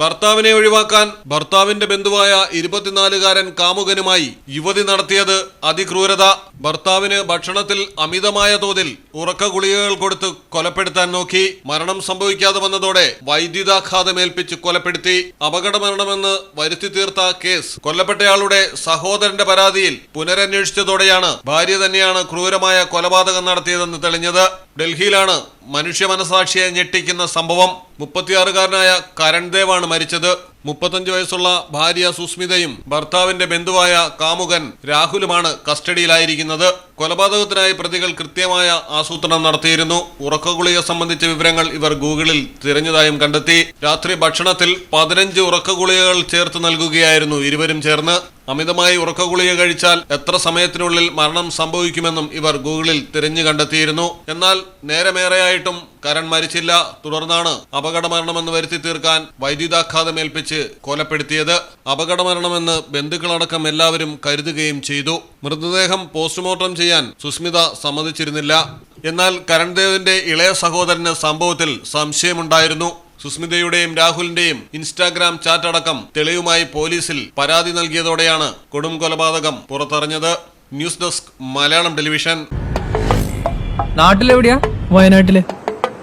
ഭർത്താവിനെ ഒഴിവാക്കാൻ ഭർത്താവിന്റെ ബന്ധുവായ ഇരുപത്തിനാലുകാരൻ കാമുകനുമായി യുവതി നടത്തിയത് അതിക്രൂരത. ഭർത്താവിന് ഭക്ഷണത്തിൽ അമിതമായ തോതിൽ ഉറക്ക ഗുളികകൾ കൊടുത്ത് കൊലപ്പെടുത്താൻ നോക്കി. മരണം സംഭവിക്കാതെ വന്നതോടെ വൈദ്യുതാഘാതമേൽപ്പിച്ച് കൊലപ്പെടുത്തി. അപകട മരണമെന്ന് വരുത്തി തീർത്ത കേസ് കൊല്ലപ്പെട്ടയാളുടെ സഹോദരന്റെ പരാതിയിൽ പുനരന്വേഷിച്ചതോടെയാണ് ഭാര്യ തന്നെയാണ് ക്രൂരമായ കൊലപാതകം നടത്തിയതെന്ന് തെളിഞ്ഞത്. ഡൽഹിയിലാണ് മനുഷ്യ മനസാക്ഷിയെ ഞെട്ടിക്കുന്ന സംഭവം മുപ്പത്തിയാറുകാരനായ കരൺദേവാണ് മരിച്ചത്. മുപ്പത്തഞ്ച് വയസ്സുള്ള ഭാര്യ സുസ്മിതയും ഭർത്താവിന്റെ ബന്ധുവായ കാമുകൻ രാഹുലുമാണ് കസ്റ്റഡിയിലായിരിക്കുന്നത്. കൊലപാതകത്തിനായി പ്രതികൾ കൃത്യമായ ആസൂത്രണം നടത്തിയിരുന്നു. ഉറക്കഗുളിക സംബന്ധിച്ച വിവരങ്ങൾ ഇവർ ഗൂഗിളിൽ തിരഞ്ഞതായും കണ്ടെത്തി. രാത്രി ഭക്ഷണത്തിൽ പതിനഞ്ച് ഉറക്കഗുളികകൾ ചേർത്ത് നൽകുകയായിരുന്നു ഇരുവരും ചേർന്ന്. അമിതമായി ഉറക്കഗുളിക കഴിച്ചാൽ എത്ര സമയത്തിനുള്ളിൽ മരണം സംഭവിക്കുമെന്നും ഇവർ ഗൂഗിളിൽ തിരഞ്ഞു കണ്ടെത്തിയിരുന്നു. എന്നാൽ നേരമേറെയായിട്ടും കരൺ മരിച്ചില്ല. തുടർന്നാണ് അപകട മരണമെന്ന് വരുത്തി തീർക്കാൻ വൈദ്യുതാഘാതം ഏൽപ്പിച്ച് കൊലപ്പെടുത്തിയത്. അപകട മരണമെന്ന് ബന്ധുക്കളടക്കം എല്ലാവരും കരുതുകയും ചെയ്തു. മൃതദേഹം പോസ്റ്റ്മോർട്ടം ചെയ്യാൻ സുസ്മിത സമ്മതിച്ചിരുന്നില്ല. എന്നാൽ കരൺദേവിന്റെ ഇളയ സഹോദരന് സംഭവത്തിൽ സംശയമുണ്ടായിരുന്നു. സുസ്മിതയുടെയും രാഹുലിന്റെയും ഇൻസ്റ്റാഗ്രാം ചാറ്റ് അടക്കം തെളിവുമായി പോലീസിൽ പരാതി നൽകിയതോടെയാണ് കൊടും കൊലപാതകം പുറത്തറിഞ്ഞത്. News desk Malayalam television. നാട്ടിലെവിടെയാ? വയനാട്ടിൽ.